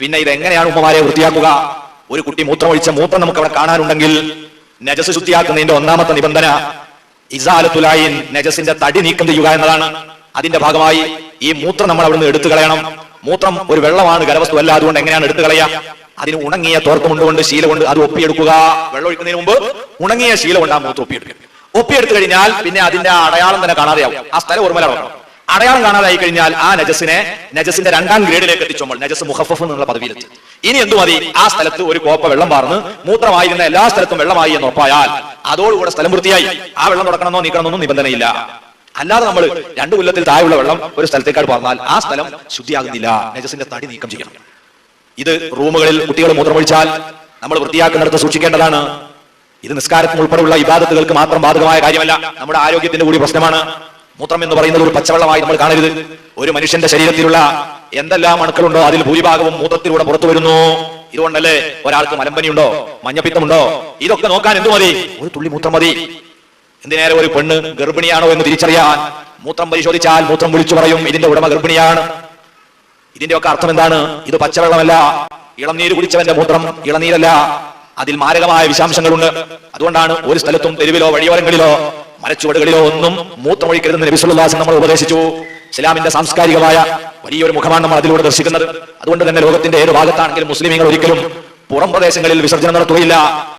പിന്നെ ഇത് എങ്ങനെയാണ് ഉമ്മമാരെ വൃത്തിയാക്കുക? ഒരു കുട്ടി മൂത്രമൊഴിച്ച മൂത്രം നമുക്ക് അവിടെ കാണാനുണ്ടെങ്കിൽ നജസ് ശുദ്ധിയാക്കുന്നതിന്റെ ഒന്നാമത്തെ നിബന്ധന ഇസാലത്തുലായിൻ നജസിന്റെ തടി നീക്കം ചെയ്യുക എന്നതാണ്. അതിന്റെ ഭാഗമായി ഈ മൂത്രം നമ്മൾ അവിടുന്ന് എടുത്തു കളയണം മൂത്രം ഒരു വെള്ളമാണ് ഖരവസ്തു അല്ല അതുകൊണ്ട് എങ്ങനെയാണ് എടുത്തു കളയുക അതിന് ഉണങ്ങിയ തോർത്തുമുണ്ട് കൊണ്ട് ശീല കൊണ്ട് അത് ഒപ്പിയെടുക്കുക. വെള്ളം ഒഴിക്കുന്നതിന് മുമ്പ് ഉണങ്ങിയ ശീല കൊണ്ട് ആ മൂത്രം ഒപ്പിയെടുക്കുക. ഒപ്പിയെടുത്തു കഴിഞ്ഞാൽ പിന്നെ അതിന്റെ അടയാളം തന്നെ കാണാതെയാവും. ആ സ്ഥലം ഓർമ്മയിലാണ് അടയാളം കാണാതായി കഴിഞ്ഞാൽ ആ നജസിനെ നജസിന്റെ രണ്ടാം ഗ്രേഡിലേക്ക് എത്തിച്ചോമ്പോൾ നജസ് മുഹഫഫ് എന്നുള്ള പദവിയിലെത്തി. ഇനി എന്തു മതി? ആ സ്ഥലത്ത് ഒരു കോപ്പ വെള്ളം പാർന്ന് മൂത്രമായിരുന്ന എല്ലാ സ്ഥലത്തും വെള്ളമായി എന്ന് ഉറപ്പായാൽ അതോടുകൂടെ സ്ഥലം വൃത്തിയായി. ആ വെള്ളം തുടക്കണമെന്നോ നീക്കണമെന്നോ നിബന്ധനയില്ല. അല്ലാതെ നമ്മൾ രണ്ടു കൊല്ലത്തിൽ താഴെയുള്ള വെള്ളം ഒരു സ്ഥലത്തേക്കാട് പറഞ്ഞാൽ ആ സ്ഥലം ശുദ്ധിയാകുന്നില്ല. നജസിന്റെ തടി നീക്കം ചെയ്യണം. ഇത് റൂമുകളിൽ കുട്ടികൾ മൂത്രമൊഴിച്ചാൽ നമ്മൾ വൃത്തിയാക്കുന്നിടത്ത് സൂക്ഷിക്കേണ്ടതാണ്. ഇത് നിസ്കാരത്തിന് ഉൾപ്പെടെയുള്ള ഇബാദത്തുകൾക്ക് മാത്രം ബാധകമായ കാര്യമല്ല. നമ്മുടെ ആരോഗ്യത്തിന്റെ കൂടി പ്രശ്നമാണ്. മൂത്രം എന്ന് പറയുന്നത് ഒരു പച്ചവെള്ളമായി നമ്മൾ കാണരുത്. ഒരു മനുഷ്യന്റെ ശരീരത്തിലുള്ള എന്തെല്ലാം അണുക്കളുണ്ടോ അതിൽ ഭൂരിഭാഗവും മൂത്രത്തിലൂടെ പുറത്തു വരുന്നു. ഇതുകൊണ്ടല്ലേ ഒരാൾക്ക് മലമ്പനിയുണ്ടോ മഞ്ഞപ്പിത്തമുണ്ടോ? ഇതൊക്കെ നോക്കാൻ എന്തു മതി? ഒരു തുള്ളി മൂത്രം മതി. എന്തിനേറെ ഒരു പെണ്ണ് ഗർഭിണിയാണോ എന്ന് തിരിച്ചറിയാൻ മൂത്രം പരിശോധിച്ചാൽ മൂത്രം വിളിച്ചു പറയും ഇതിന്റെ ഉടമ ഗർഭിണിയാണ്. ഇതിന്റെ ഒക്കെ അർത്ഥം എന്താണ്? ഇത് പച്ചവെള്ളമല്ല. ഇളനീര് കുടിച്ചവന്റെ മൂത്രം ഇളനീരല്ല. അതിൽ മാരകമായ വിഷാംശങ്ങളുണ്ട്. അതുകൊണ്ടാണ് ഒരു സ്ഥലത്തും തെരുവിലോ വഴിയോരങ്ങളിലോ മരച്ചുവടുകളിലോ ഒന്നും മൂത്രമൊഴിക്കരുതെന്ന് നബിസുല്ലാസ് നമ്മൾ ഉപദേശിച്ചു. ഇസ്ലാമിന്റെ സാംസ്കാരികമായ വലിയൊരു മുഖമാണ് നമ്മൾ അതിലൂടെ ദർശിക്കുന്നത്. അതുകൊണ്ട് തന്നെ ലോകത്തിന്റെ ഏത് ഭാഗത്താണെങ്കിലും മുസ്ലിമീങ്ങൾ ഒരിക്കലും പുറം പ്രദേശങ്ങളിൽ വിസർജനം നടത്തുകയില്ല.